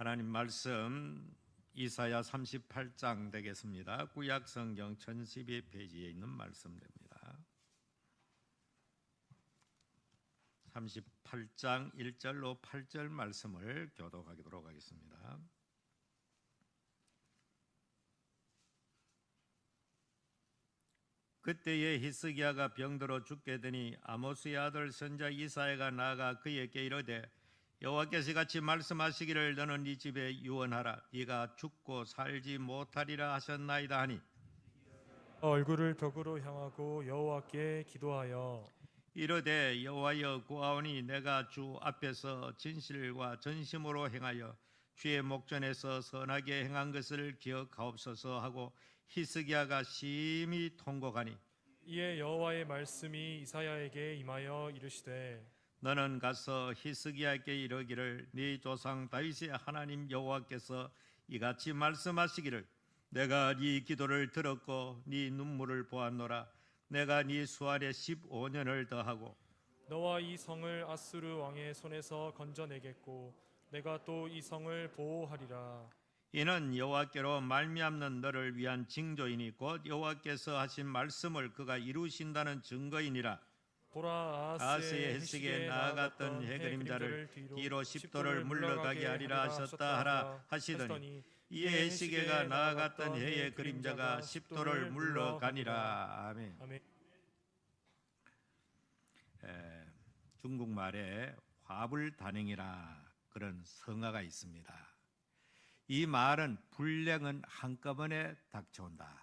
하나님 말씀 이사야 38장 되겠습니다. 구약 성경 1012페이지에 있는 말씀 됩니다. 38장 1절로 8절 말씀을 교독하도록 하겠습니다. 그때에 히스기야가 병들어 죽게 되니 아모스의 아들 선자 이사야가 나아가 그에게 이르되 여호와께서 같이 말씀하시기를 너는 네 집에 유언하라. 네가 죽고 살지 못하리라 하셨나이다 하니 얼굴을 벽으로 향하고 여호와께 기도하여 이르되 여호와여 구하오니 내가 주 앞에서 진실과 전심으로 행하여 주의 목전에서 선하게 행한 것을 기억하옵소서 하고 히스기야가 심히 통곡하니 이에 여호와의 말씀이 이사야에게 임하여 이르시되 너는 가서 히스기야에게 이르기를 네 조상 다윗의 하나님 여호와께서 이같이 말씀하시기를 내가 네 기도를 들었고 네 눈물을 보았노라. 내가 네 수알에 15년을 더하고 너와 이 성을 아수르 왕의 손에서 건져내겠고 내가 또 이 성을 보호하리라. 이는 여호와께로 말미암는 너를 위한 징조이니 곧 여호와께서 하신 말씀을 그가 이루신다는 증거이니라 보라 아스의 햇식에 나아갔던 해 그림자를 뒤로 십도를 물러가게 하리라 하셨다 하라 하시더니 이에 햇시계가 나아갔던 해의 그림자가 십도를 물러가니라 아멘. 아멘. 에, 중국말에 화불단행이라 그런 성어가 있습니다. 이 말은 불량은 한꺼번에 닥쳐온다.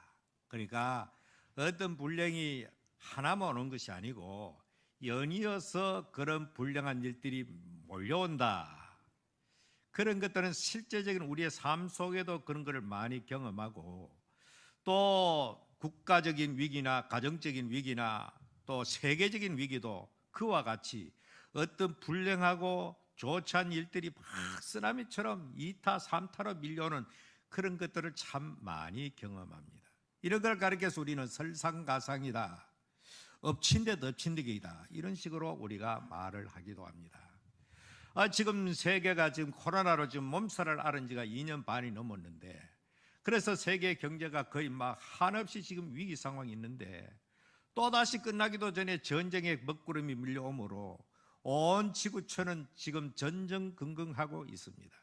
그러니까 어떤 불량이 하나만 오는 것이 아니고 연이어서 그런 불량한 일들이 몰려온다. 그런 것들은 실제적인 우리의 삶 속에도 그런 것을 많이 경험하고 또 국가적인 위기나 가정적인 위기나 또 세계적인 위기도 그와 같이 어떤 불량하고 좋지 일들이 막 쓰나미처럼 2타, 3타로 밀려오는 그런 것들을 참 많이 경험합니다. 이런 걸 가르쳐서 우리는 설상가상이다. 엎친 데 덮친 데이다. 이런 식으로 우리가 말을 하기도 합니다. 아, 지금 세계가 지금 코로나로 지금 몸살을 앓은 지가 2년 반이 넘었는데 그래서 세계 경제가 거의 막 한없이 지금 위기 상황이 있는데 또다시 끝나기도 전에 전쟁의 먹구름이 밀려오므로 온 지구촌은 지금 전전긍긍하고 있습니다.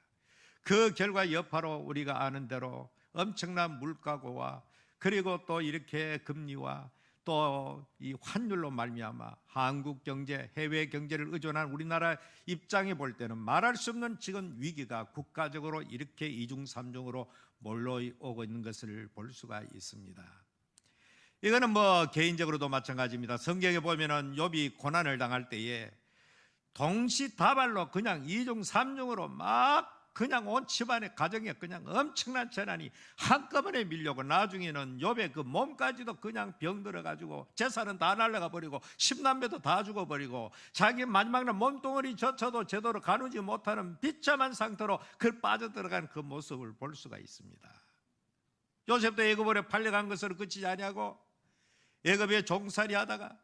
그 결과 여파로 우리가 아는 대로 엄청난 물가고와 그리고 또 이렇게 금리와 또 이 환율로 말미암아 한국 경제, 해외 경제를 의존한 우리나라 입장에 볼 때는 말할 수 없는 지금 위기가 국가적으로 이렇게 이중 삼중으로 몰려오고 있는 것을 볼 수가 있습니다. 이거는 뭐 개인적으로도 마찬가지입니다. 성경에 보면은 욥이 고난을 당할 때에 동시다발로 그냥 이중 삼중으로 막 그냥 온 집안의 가정에 그냥 엄청난 재난이 한꺼번에 밀려고 나중에는 욥의 그 몸까지도 그냥 병들어 가지고 재산은 다 날라가 버리고 십남매도 다 죽어 버리고 자기 마지막 날 몸뚱어리조차도 제대로 가누지 못하는 비참한 상태로 그 빠져들어간 그 모습을 볼 수가 있습니다. 요셉도 애굽으로 팔려간 것으로 그치지 아니하고 애굽에 종살이 하다가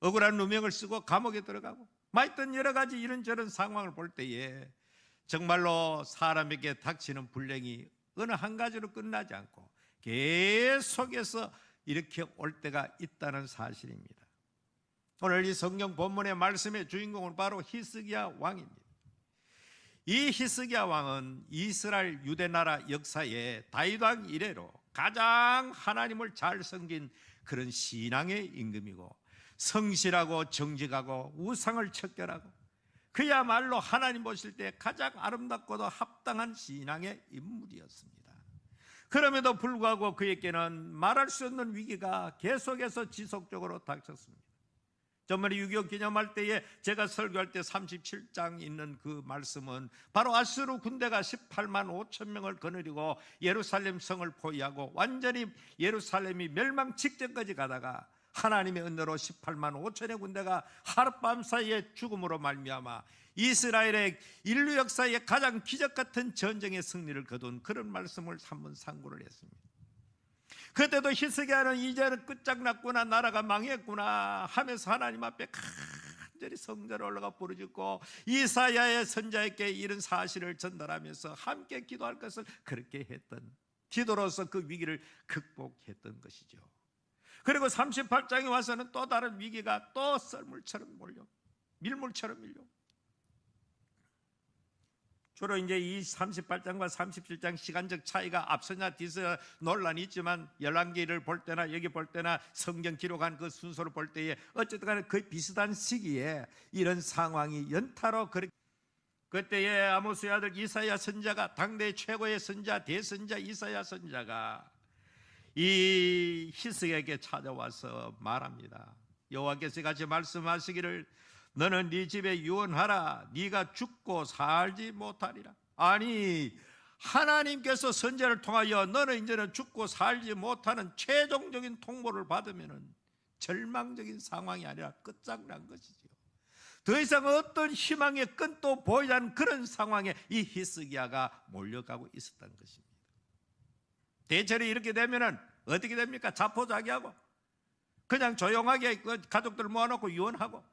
억울한 누명을 쓰고 감옥에 들어가고 마있던 여러 가지 이런저런 상황을 볼 때에 정말로 사람에게 닥치는 불행이 어느 한 가지로 끝나지 않고 계속해서 이렇게 올 때가 있다는 사실입니다. 오늘 이 성경 본문의 말씀의 주인공은 바로 히스기야 왕입니다. 이 히스기야 왕은 이스라엘 유대 나라 역사에 다윗 왕 이래로 가장 하나님을 잘 섬긴 그런 신앙의 임금이고 성실하고 정직하고 우상을 척결하고 그야말로 하나님 보실 때 가장 아름답고도 합당한 신앙의 인물이었습니다. 그럼에도 불구하고 그에게는 말할 수 없는 위기가 계속해서 지속적으로 닥쳤습니다. 전번에 6.25 기념할 때에 제가 설교할 때 37장 있는 그 말씀은 바로 아수르 군대가 18만 5천 명을 거느리고 예루살렘 성을 포위하고 완전히 예루살렘이 멸망 직전까지 가다가 하나님의 은혜로 18만 5천의 군대가 하룻밤 사이에 죽음으로 말미암아 이스라엘의 인류 역사의 가장 기적 같은 전쟁의 승리를 거둔 그런 말씀을 한번 상고를 했습니다. 그때도 히스기야는 이제는 끝장났구나 나라가 망했구나 하면서 하나님 앞에 간절히 성전에 올라가 부르짖고 이사야의 선자에게 이런 사실을 전달하면서 함께 기도할 것을 그렇게 했던 기도로서 그 위기를 극복했던 것이죠. 그리고 38장에 와서는 또 다른 위기가 또 썰물처럼 몰려. 밀물처럼 밀려. 주로 이제 이 38장과 37장 시간적 차이가 앞서냐 뒤서냐 논란이 있지만 열왕기를 볼 때나 여기 볼 때나 성경 기록한 그 순서를 볼 때에 어쨌든 간에 거의 비슷한 시기에 이런 상황이 연타로 그렇게 그때에 아모스의 아들 이사야 선자가 당대 최고의 선자 대선자 이사야 선자가 이 히스에게 찾아와서 말합니다. 여호와께서 같이 말씀하시기를 너는 네 집에 유언하라 네가 죽고 살지 못하리라. 아니 하나님께서 선제를 통하여 너는 이제는 죽고 살지 못하는 최종적인 통보를 받으면은 절망적인 상황이 아니라 끝장난 것이지요. 더 이상 어떤 희망의 끈도 보이지 않는 그런 상황에 이 히스기야가 몰려가고 있었던 것입니다. 대체로 이렇게 되면은 어떻게 됩니까? 자포자기하고 그냥 조용하게 그 가족들을 모아놓고 유언하고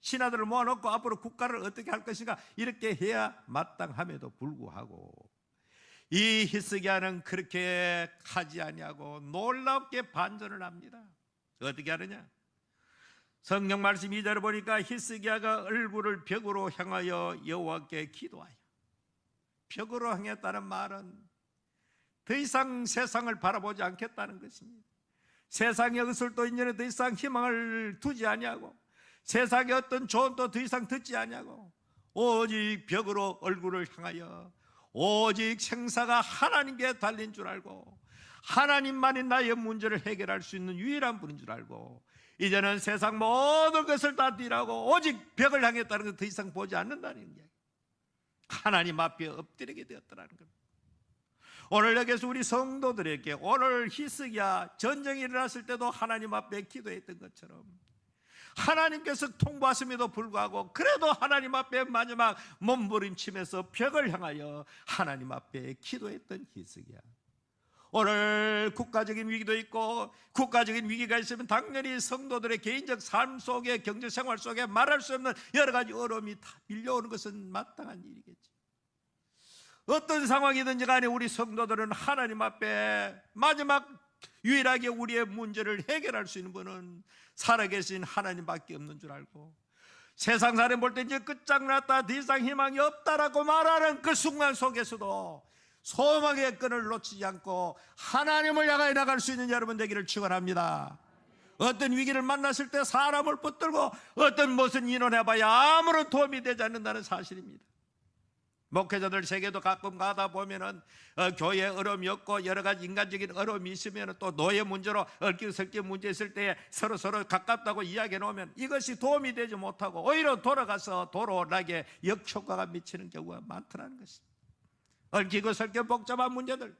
신하들을 모아놓고 앞으로 국가를 어떻게 할 것인가 이렇게 해야 마땅함에도 불구하고 이 히스기야는 그렇게 하지 아니하고 놀랍게 반전을 합니다. 어떻게 하느냐? 성경 말씀 2절을 보니까 히스기야가 얼굴을 벽으로 향하여 여호와께 기도하여 벽으로 향했다는 말은 더 이상 세상을 바라보지 않겠다는 것입니다. 세상의 의술도 이제는 더 이상 희망을 두지 아니하고 세상의 어떤 조언도 더 이상 듣지 아니하고 오직 벽으로 얼굴을 향하여 오직 생사가 하나님께 달린 줄 알고 하나님만이 나의 문제를 해결할 수 있는 유일한 분인 줄 알고 이제는 세상 모든 것을 다 뛰라고 오직 벽을 향했다는 것더 이상 보지 않는다는 이야기. 하나님 앞에 엎드리게 되었다는 겁니다. 오늘 여기서 우리 성도들에게 오늘 히스기야 전쟁이 일어났을 때도 하나님 앞에 기도했던 것처럼 하나님께서 통보하심에도 불구하고 그래도 하나님 앞에 마지막 몸부림치면서 벽을 향하여 하나님 앞에 기도했던 히스기야. 오늘 국가적인 위기도 있고 국가적인 위기가 있으면 당연히 성도들의 개인적 삶 속에 경제 생활 속에 말할 수 없는 여러 가지 어려움이 다 밀려오는 것은 마땅한 일이겠지. 어떤 상황이든지 간에 우리 성도들은 하나님 앞에 마지막 유일하게 우리의 문제를 해결할 수 있는 분은 살아계신 하나님밖에 없는 줄 알고 세상 사람 볼 때 이제 끝장났다 더 이상 희망이 없다라고 말하는 그 순간 속에서도 소망의 끈을 놓치지 않고 하나님을 향하여 나갈 수 있는 여러분 되기를 축원합니다. 어떤 위기를 만났을 때 사람을 붙들고 어떤 무슨 인원해봐야 아무런 도움이 되지 않는다는 사실입니다. 목회자들 세계도 가끔 가다 보면은 어, 교회 어려움이 없고 여러 가지 인간적인 어려움이 있으면 또 노예 문제로 얽기설기 문제 있을 때 서로 서로 가깝다고 이야기해 놓으면 이것이 도움이 되지 못하고 오히려 돌아가서 도로 나게 역효과가 미치는 경우가 많더라는 것입니다. 얽히고 설교 복잡한 문제들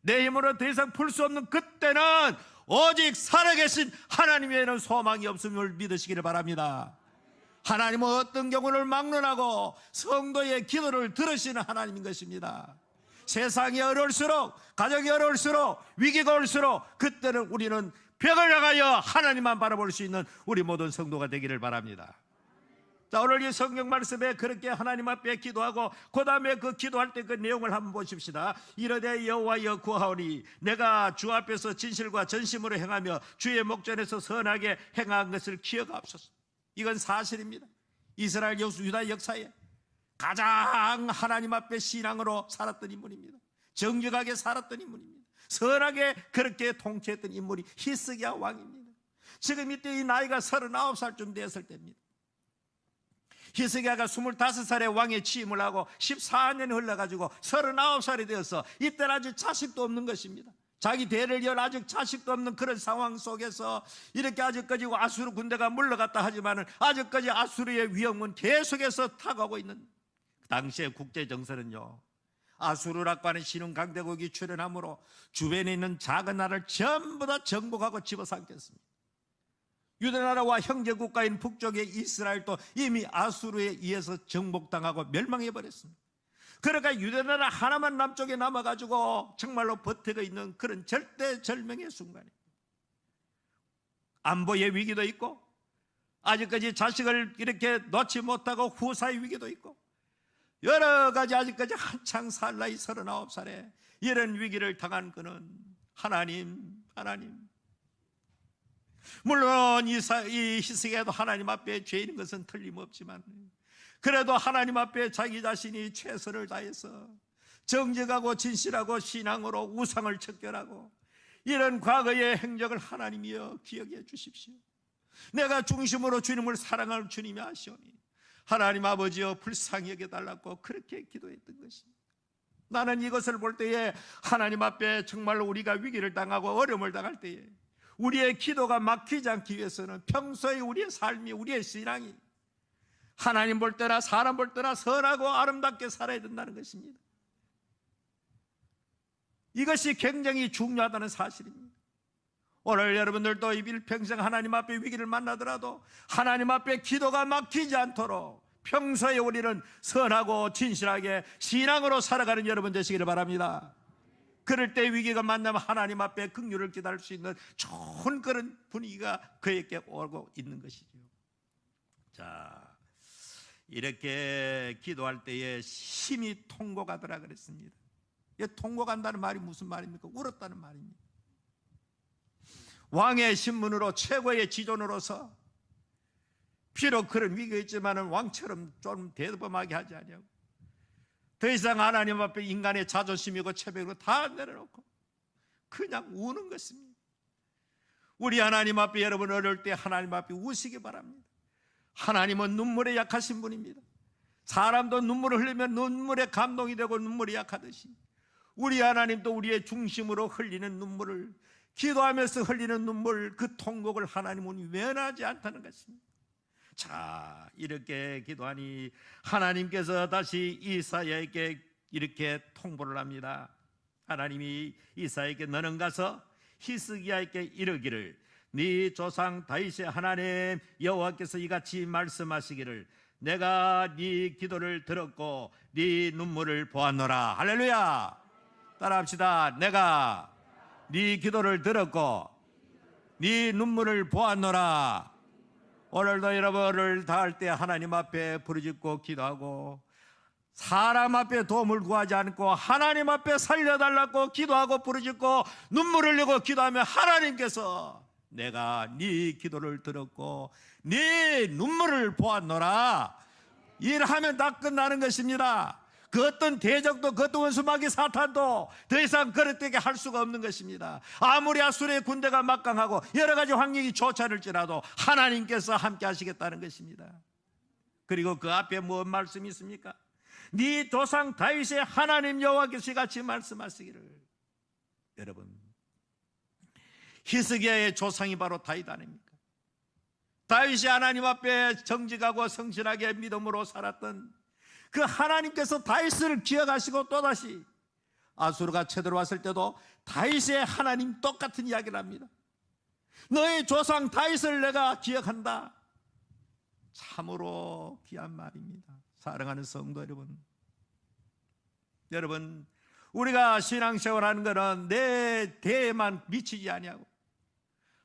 내 힘으로 더 이상 풀 수 없는 그때는 오직 살아계신 하나님 외에는 소망이 없음을 믿으시기를 바랍니다. 하나님은 어떤 경우를 막론하고 성도의 기도를 들으시는 하나님인 것입니다. 세상이 어려울수록 가정이 어려울수록 위기가 올수록 그때는 우리는 벽을 향하여 하나님만 바라볼 수 있는 우리 모든 성도가 되기를 바랍니다. 자 오늘 이 성경 말씀에 그렇게 하나님 앞에 기도하고 그 다음에 그 기도할 때 그 내용을 한번 보십시다. 이르되 여호와여 구하오니 내가 주 앞에서 진실과 전심으로 행하며 주의 목전에서 선하게 행한 것을 기억하옵소서. 이건 사실입니다. 이스라엘 역- 유다 역사에 가장 하나님 앞에 신앙으로 살았던 인물입니다. 정직하게 살았던 인물입니다. 선하게 그렇게 통치했던 인물이 히스기야 왕입니다. 지금 이때 이 나이가 39살쯤 되었을 때입니다. 히스기야가 25살에 왕에 취임을 하고 14년이 흘러가지고 39살이 되어서 이때는 아직 자식도 없는 것입니다. 자기 대를 이어 아직 자식도 없는 그런 상황 속에서 이렇게 아직까지 아수르 군대가 물러갔다 하지만은 아직까지 아수르의 위험은 계속해서 타가고 있는 당시의 국제 정세는요. 아수르라고 하는 신흥 강대국이 출현함으로 주변에 있는 작은 나라를 전부 다 정복하고 집어삼켰습니다. 유대나라와 형제 국가인 북쪽의 이스라엘도 이미 아수르에 의해서 정복당하고 멸망해 버렸습니다. 그러니까 유대나라 하나만 남쪽에 남아가지고 정말로 버티고 있는 그런 절대 절명의 순간입니다. 안보의 위기도 있고 아직까지 자식을 이렇게 놓지 못하고 후사의 위기도 있고 여러 가지 아직까지 한창 살 나이 서른아홉 살에 이런 위기를 당한 그는 하나님, 하나님. 물론 이, 희석에도 하나님 앞에 죄인 것은 틀림없지만 그래도 하나님 앞에 자기 자신이 최선을 다해서 정직하고 진실하고 신앙으로 우상을 척결하고 이런 과거의 행적을 하나님이여 기억해 주십시오. 내가 중심으로 주님을 사랑할 주님이 아시오니 하나님 아버지여 불쌍히 여겨달라고 그렇게 기도했던 것입니다. 나는 이것을 볼 때에 하나님 앞에 정말로 우리가 위기를 당하고 어려움을 당할 때에 우리의 기도가 막히지 않기 위해서는 평소에 우리의 삶이 우리의 신앙이 하나님 볼 때나 사람 볼 때나 선하고 아름답게 살아야 된다는 것입니다. 이것이 굉장히 중요하다는 사실입니다. 오늘 여러분들도 이 일평생 하나님 앞에 위기를 만나더라도 하나님 앞에 기도가 막히지 않도록 평소에 우리는 선하고 진실하게 신앙으로 살아가는 여러분 되시기를 바랍니다. 그럴 때 위기가 만나면 하나님 앞에 긍휼을 기다릴 수 있는 좋은 그런 분위기가 그에게 오고 있는 것이죠. 자, 이렇게 기도할 때에 심히 통곡하더라 그랬습니다. 이 통곡한다는 말이 무슨 말입니까? 울었다는 말입니다. 왕의 신문으로 최고의 지존으로서 비록 그런 위기가 있지만은 왕처럼 좀 대범하게 하지 아니하고 더 이상 하나님 앞에 인간의 자존심이고 체백으로 다 내려놓고 그냥 우는 것입니다. 우리 하나님 앞에 여러분 어려울 때 하나님 앞에 우시기 바랍니다. 하나님은 눈물에 약하신 분입니다. 사람도 눈물을 흘리면 눈물에 감동이 되고 눈물이 약하듯이 우리 하나님도 우리의 중심으로 흘리는 눈물을 기도하면서 흘리는 눈물 그 통곡을 하나님은 면하지 않다는 것입니다. 자, 이렇게 기도하니 하나님께서 다시 이사야에게 이렇게 통보를 합니다. 하나님이 이사야에게 너는 가서 히스기야에게 이르기를 네 조상 다윗의 하나님 여호와께서 이같이 말씀하시기를 내가 네 기도를 들었고 네 눈물을 보았노라. 할렐루야. 따라합시다. 내가 네 기도를 들었고 네 눈물을 보았노라. 오늘도 여러분을 다할 때 하나님 앞에 부르짖고 기도하고 사람 앞에 도움을 구하지 않고 하나님 앞에 살려달라고 기도하고 부르짖고 눈물을 흘리고 기도하면 하나님께서 내가 네 기도를 들었고 네 눈물을 보았노라. 일하면 다 끝나는 것입니다. 그 어떤 대적도 그 어떤 원수마귀 사탄도 더 이상 그릇되게 할 수가 없는 것입니다. 아무리 아수르의 군대가 막강하고 여러 가지 환경이 좋지 않을지라도 하나님께서 함께 하시겠다는 것입니다. 그리고 그 앞에 무슨 말씀이 있습니까? 네 조상 다윗의 하나님 여호와께서 같이 말씀하시기를. 여러분 히스기야의 조상이 바로 다윗 아닙니까? 다윗이 하나님 앞에 정직하고 성실하게 믿음으로 살았던 그 하나님께서 다윗을 기억하시고 또다시 아수르가 쳐들어왔을 때도 다윗의 하나님 똑같은 이야기를 합니다. 너의 조상 다윗을 내가 기억한다. 참으로 귀한 말입니다. 사랑하는 성도 여러분. 여러분, 우리가 신앙생활하는 것은 내 대에만 미치지 아니하고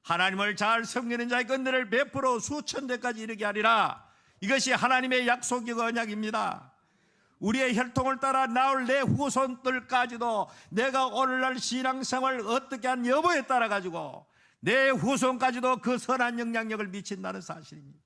하나님을 잘 섬기는 자의 건들을 베풀어 수천 대까지 이르게 하리라. 이것이 하나님의 약속이고 언약입니다. 우리의 혈통을 따라 나올 내 후손들까지도 내가 오늘날 신앙생활 어떻게 한 여부에 따라 가지고 내 후손까지도 그 선한 영향력을 미친다는 사실입니다.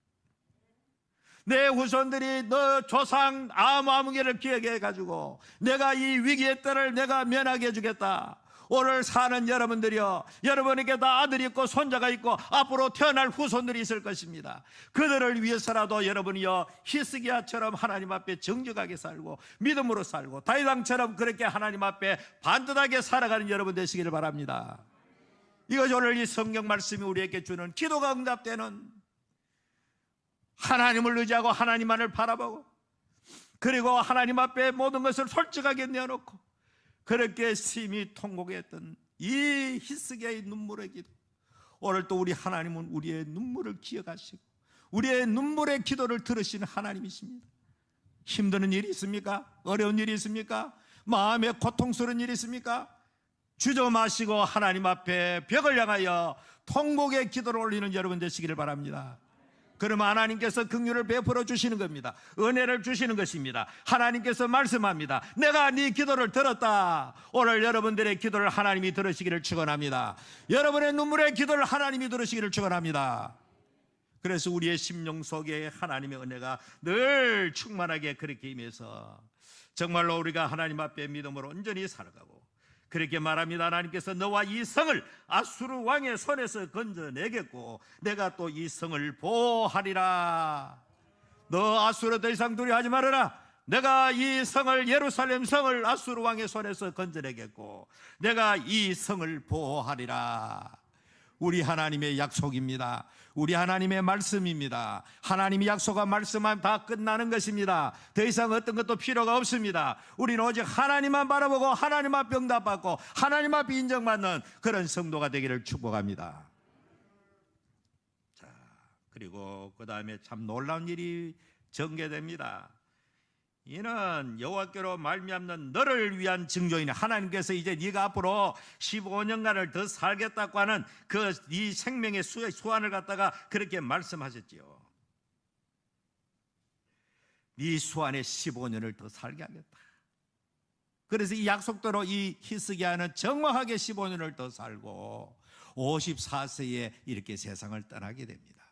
내 후손들이 너 조상 아무아무개를 기억해 가지고 내가 이 위기의 때를 내가 면하게 해주겠다. 오늘 사는 여러분들이요 여러분에게 다 아들이 있고 손자가 있고 앞으로 태어날 후손들이 있을 것입니다. 그들을 위해서라도 여러분이요 히스기야처럼 하나님 앞에 정직하게 살고 믿음으로 살고 다이당처럼 그렇게 하나님 앞에 반듯하게 살아가는 여러분 되시기를 바랍니다. 이것이 오늘 이 성경 말씀이 우리에게 주는 기도가 응답되는 하나님을 의지하고 하나님만을 바라보고 그리고 하나님 앞에 모든 것을 솔직하게 내어놓고 그렇게 심히 통곡했던 이 히스기야의 눈물의 기도 오늘 또 우리 하나님은 우리의 눈물을 기억하시고 우리의 눈물의 기도를 들으시는 하나님이십니다 힘드는 일이 있습니까? 어려운 일이 있습니까? 마음에 고통스러운 일이 있습니까? 주저 마시고 하나님 앞에 벽을 향하여 통곡의 기도를 올리는 여러분 되시기를 바랍니다 그러면 하나님께서 긍휼을 베풀어 주시는 겁니다. 은혜를 주시는 것입니다. 하나님께서 말씀합니다. 내가 네 기도를 들었다. 오늘 여러분들의 기도를 하나님이 들으시기를 축원합니다. 여러분의 눈물의 기도를 하나님이 들으시기를 축원합니다. 그래서 우리의 심령 속에 하나님의 은혜가 늘 충만하게 그렇게 임해서 정말로 우리가 하나님 앞에 믿음으로 온전히 살아가고 그렇게 말합니다. 하나님께서 너와 이 성을 아수르 왕의 손에서 건져내겠고 내가 또 이 성을 보호하리라. 너 아수르 더 이상 두려워하지 말아라. 내가 이 성을 예루살렘 성을 아수르 왕의 손에서 건져내겠고 내가 이 성을 보호하리라. 우리 하나님의 약속입니다. 우리 하나님의 말씀입니다. 하나님이 약속한 말씀만 다 끝나는 것입니다. 더 이상 어떤 것도 필요가 없습니다. 우리는 오직 하나님만 바라보고 하나님 앞 병답받고 하나님 앞 인정받는 그런 성도가 되기를 축복합니다. 자, 그리고 그 다음에 참 놀라운 일이 전개됩니다. 이는 여호와께로 말미암는 너를 위한 증조이니 하나님께서 이제 네가 앞으로 15년간을 더 살겠다고 하는 그 네 생명의 수- 수완을 갖다가 그렇게 말씀하셨지요. 네 수완에 15년을 더 살게 하겠다. 그래서 이 약속대로 이 히스기야는 정확하게 15년을 더 살고 54세에 이렇게 세상을 떠나게 됩니다.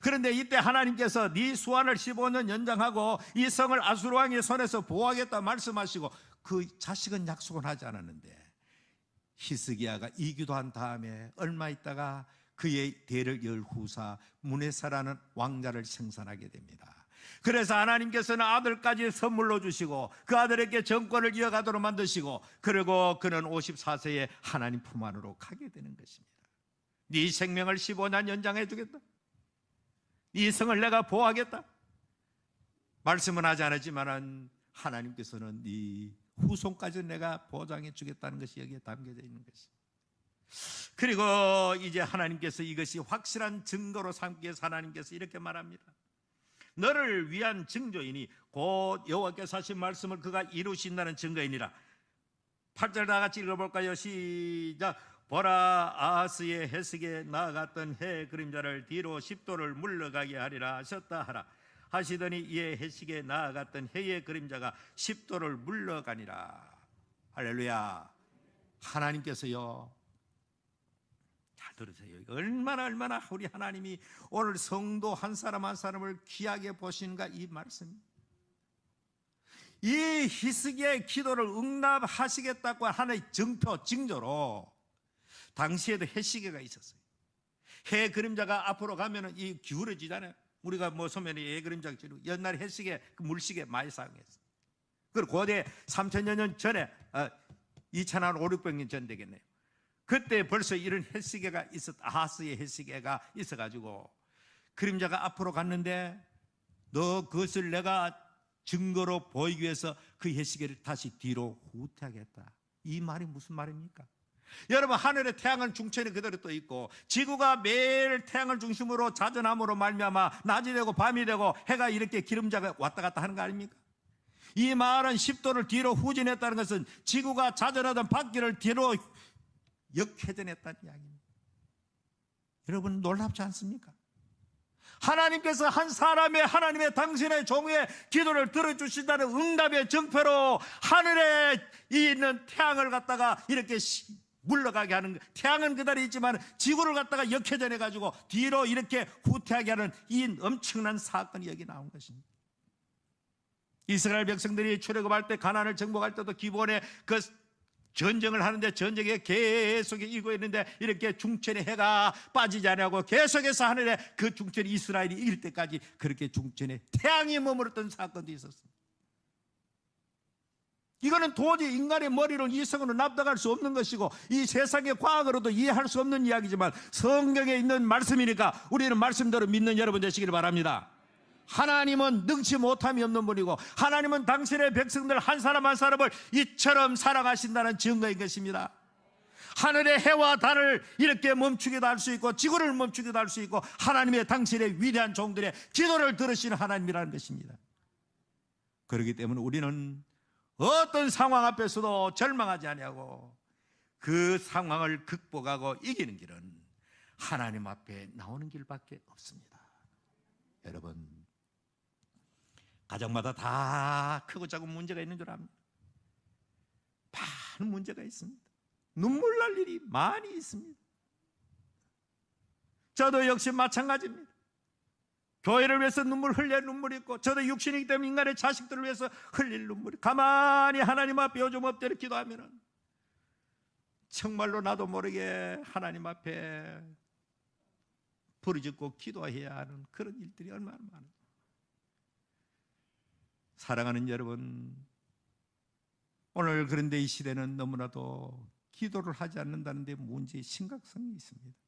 그런데 이때 하나님께서 네 수완을 15년 연장하고 이 성을 아수르 왕의 손에서 보호하겠다 말씀하시고 그 자식은 약속은 하지 않았는데 히스기야가 이기도한 다음에 얼마 있다가 그의 대를 열 후사 문에사라는 왕자를 생산하게 됩니다. 그래서 하나님께서는 아들까지 선물로 주시고 그 아들에게 정권을 이어가도록 만드시고 그리고 그는 54세에 하나님 품 안으로 가게 되는 것입니다. 네 생명을 15년 연장해 주겠다. 이 성을 내가 보호하겠다. 말씀은 하지 않았지만은 하나님께서는 네 후손까지 내가 보장해 주겠다는 것이 여기에 담겨져 있는 것이. 그리고 이제 하나님께서 이것이 확실한 증거로 삼기 위해서 하나님께서 이렇게 말합니다. 너를 위한 증조이니 곧 여호와께서 하신 말씀을 그가 이루신다는 증거이니라. 8절 다 같이 읽어볼까요? 시작. 보라 아하스의 해석에 나아갔던 해 그림자를 뒤로 10도를 물러가게 하리라 하셨다 하라 하시더니 이에 해식에 나아갔던 해의 그림자가 10도를 물러가니라. 할렐루야. 하나님께서요. 잘 들으세요. 얼마나 얼마나 우리 하나님이 오늘 성도 한 사람 한 사람을 귀하게 보시는가 이 말씀. 이 히스기의 기도를 응답하시겠다고 하나의 증표 징조로 당시에도 해시계가 있었어요. 해 그림자가 앞으로 가면은 이 기울어지잖아요. 우리가 뭐 소면에 해 그림자가 지르고 옛날에 해시계 그 물시계 많이 사용했어요. 그리고 고대 3천여 년 전에 어, 2천한 5, 600년 전 되겠네요. 그때 벌써 이런 해시계가 있었 아하스의 해시계가 있어 가지고 그림자가 앞으로 갔는데 너 그것을 내가 증거로 보이기 위해서 그 해시계를 다시 뒤로 후퇴하겠다. 이 말이 무슨 말입니까? 여러분 하늘에 태양은 중천이 그대로 떠 있고 지구가 매일 태양을 중심으로 자전함으로 말미암아 낮이 되고 밤이 되고 해가 이렇게 기름자가 왔다 갔다 하는 거 아닙니까? 이 말은 10도를 뒤로 후진했다는 것은 지구가 자전하던 바퀴를 뒤로 역회전했다는 이야기입니다. 여러분 놀랍지 않습니까? 하나님께서 한 사람의 하나님의 당신의 종의 기도를 들어주신다는 응답의 정표로 하늘에 있는 태양을 갖다가 이렇게 시- 물러가게 하는 거. 태양은 그대로 있지만 지구를 갖다가 역회전해 가지고 뒤로 이렇게 후퇴하게 하는 이 엄청난 사건이 여기 나온 것입니다. 이스라엘 백성들이 출애굽할 때 가나안을 정복할 때도 기본에 그 전쟁을 하는데 전쟁에 계속 이고 있는데 이렇게 중천의 해가 빠지지 않냐고 계속해서 하늘에 그 중천이 이스라엘이 이길 때까지 그렇게 중천에 태양이 머물렀던 사건도 있었습니다. 이거는 도저히 인간의 머리로 이성으로 납득할 수 없는 것이고 이 세상의 과학으로도 이해할 수 없는 이야기지만 성경에 있는 말씀이니까 우리는 말씀대로 믿는 여러분 되시길 바랍니다. 하나님은 능치 못함이 없는 분이고 하나님은 당신의 백성들 한 사람 한 사람을 이처럼 사랑하신다는 증거인 것입니다. 하늘의 해와 달을 이렇게 멈추기도 할 수 있고 지구를 멈추기도 할 수 있고 하나님의 당신의 위대한 종들의 기도를 들으시는 하나님이라는 것입니다. 그렇기 때문에 우리는 어떤 상황 앞에서도 절망하지 아니하고 그 상황을 극복하고 이기는 길은 하나님 앞에 나오는 길밖에 없습니다. 여러분 가정마다 다 크고 작은 문제가 있는 줄 압니다. 많은 문제가 있습니다. 눈물 날 일이 많이 있습니다. 저도 역시 마찬가지입니다. 교회를 위해서 눈물 흘려 눈물이 있고 저도 육신이기 때문에 인간의 자식들을 위해서 흘릴 눈물이 가만히 하나님 앞에 요즘 엎드려 기도하면은 정말로 나도 모르게 하나님 앞에 부르짖고 기도해야 하는 그런 일들이 얼마나 많아요. 사랑하는 여러분, 오늘 그런데 이 시대는 너무나도 기도를 하지 않는다는 데 문제의 심각성이 있습니다.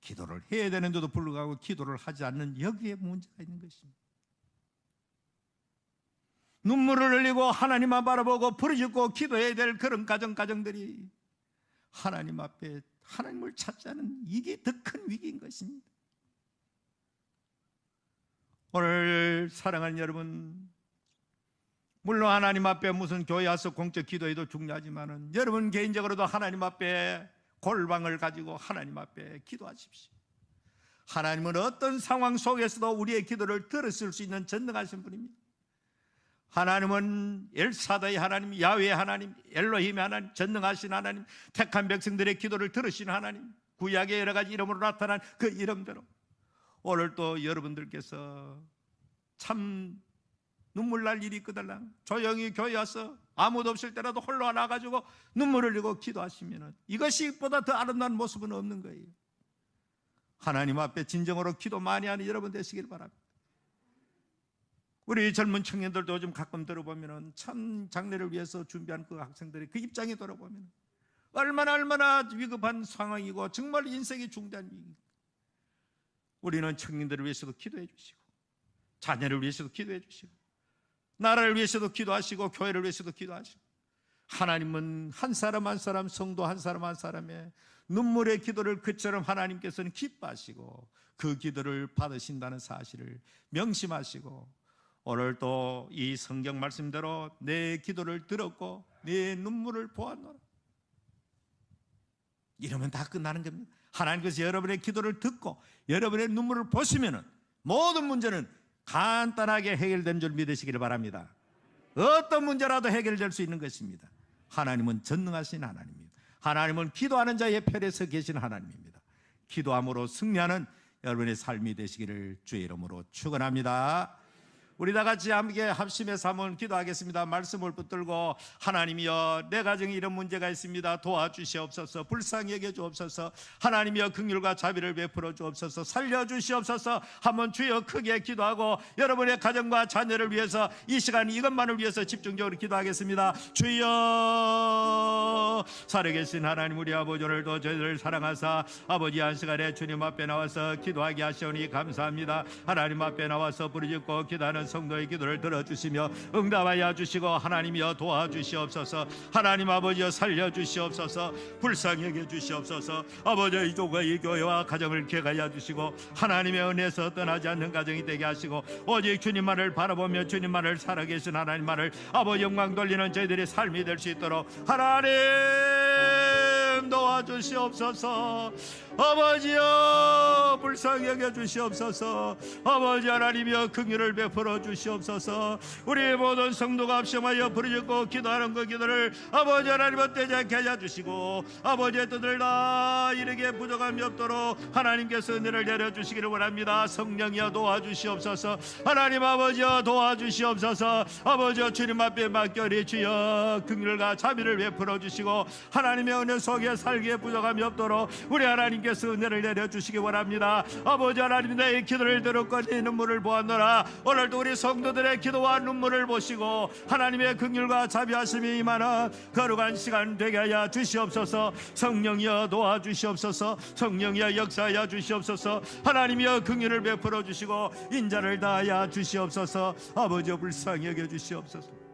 기도를 해야 되는데도 불구하고 기도를 하지 않는 여기에 문제가 있는 것입니다. 눈물을 흘리고 하나님만 바라보고 부르짖고 기도해야 될 그런 가정 가정들이 하나님 앞에 하나님을 찾지 않은 이게 더 큰 위기인 것입니다. 오늘 사랑하는 여러분, 물론 하나님 앞에 무슨 교회 와서 공적 기도해도 중요하지만은 여러분 개인적으로도 하나님 앞에 골방을 가지고 하나님 앞에 기도하십시오. 하나님은 어떤 상황 속에서도 우리의 기도를 들었을 수 있는 전능하신 분입니다. 하나님은 엘사다의 하나님, 야훼의 하나님, 엘로힘의 하나님, 전능하신 하나님, 택한 백성들의 기도를 들으신 하나님, 구약의 여러 가지 이름으로 나타난 그 이름대로 오늘 또 여러분들께서 참 눈물 날 일이 있거들랑 조용히 교회 와서 아무도 없을 때라도 홀로 나가지고 눈물 흘리고 기도하시면 이것이 보다 더 아름다운 모습은 없는 거예요. 하나님 앞에 진정으로 기도 많이 하는 여러분 되시길 바랍니다. 우리 젊은 청년들도 좀 가끔 들어보면은 참 장례를 위해서 준비한 그 학생들이 그 입장에 돌아보면 얼마나 얼마나 위급한 상황이고 정말 인생이 중대한 위기. 우리는 청년들을 위해서도 기도해 주시고 자녀를 위해서도 기도해 주시고 나라를 위해서도 기도하시고 교회를 위해서도 기도하시고 하나님은 한 사람 한 사람 성도 한 사람 한 사람의 눈물의 기도를 그처럼 하나님께서는 기뻐하시고 그 기도를 받으신다는 사실을 명심하시고 오늘 또이 성경 말씀대로 내 기도를 들었고 내 눈물을 보았노라. 이러면 다 끝나는 겁니다. 하나님께서 여러분의 기도를 듣고 여러분의 눈물을 보시면은 모든 문제는 간단하게 해결된 줄 믿으시기를 바랍니다. 어떤 문제라도 해결될 수 있는 것입니다. 하나님은 전능하신 하나님입니다. 하나님은 기도하는 자의 편에 서 계신 하나님입니다. 기도함으로 승리하는 여러분의 삶이 되시기를 주의 이름으로 축원합니다. 우리 다 같이 함께 합심해서 한번 기도하겠습니다. 말씀을 붙들고 하나님이여 내 가정에 이런 문제가 있습니다. 도와주시옵소서. 불쌍히 여겨 주옵소서. 하나님이여 긍휼과 자비를 베풀어 주옵소서. 살려 주시옵소서. 한번 주여 크게 기도하고 여러분의 가정과 자녀를 위해서 이 시간 이것만을 위해서 집중적으로 기도하겠습니다. 주여 살아계신 하나님 우리 아버지 오늘도 저희들을 사랑하사 아버지 한 시간에 주님 앞에 나와서 기도하게 하시오니 감사합니다. 하나님 앞에 나와서 부르짖고 기도하는 성도의 기도를 들어주시며 응답하여 주시고 하나님이여 도와주시옵소서. 하나님 아버지여 살려주시옵소서. 불쌍히 여겨 주시옵소서. 아버지 이 교회 이 교회와 가정을 개가하여 주시고 하나님의 은혜에서 떠나지 않는 가정이 되게 하시고 오직 주님만을 바라보며 주님만을 살아계신 하나님만을 아버지 영광 돌리는 저희들의 삶이 될 수 있도록 하나님 도와주시옵소서 아버지여 불쌍히 여겨 주시옵소서. 아버지 하나님이여 긍휼을 베풀어 주시옵소서. 우리 모든 성도가 합심하여 부르짖고 기도하는 그 기도를 아버지 떼지 않게 하여 주시고 아버지의 뜻을 다 이르게 부족함이 없도록 하나님께서 은혜를 내려주시기를 원합니다. 성령이여 도와주시옵소서. 하나님 아버지여 도와주시옵소서. 아버지여 주님 앞에 맡겨리 주여. 긍휼과 자비를 베풀어 주시고 하나님의 은혜 속에 살기에 부족함이 없도록 우리 하나님께 서 은혜를 내려주시기 원합니다. 아버지 하나님 내 기도를 들었고 네 눈물을 보았노라. 오늘도 우리 성도들의 기도와 눈물을 보시고 하나님의 긍휼과 자비하심이 임하는 거룩한 시간 되게 하여 주시옵소서. 성령이여 도와주시옵소서. 성령이여 역사하여 주시옵소서. 하나님이여 긍휼을 베풀어 주시고 인자를 다하여 주시옵소서. 아버지 불쌍히 여겨 주시옵소서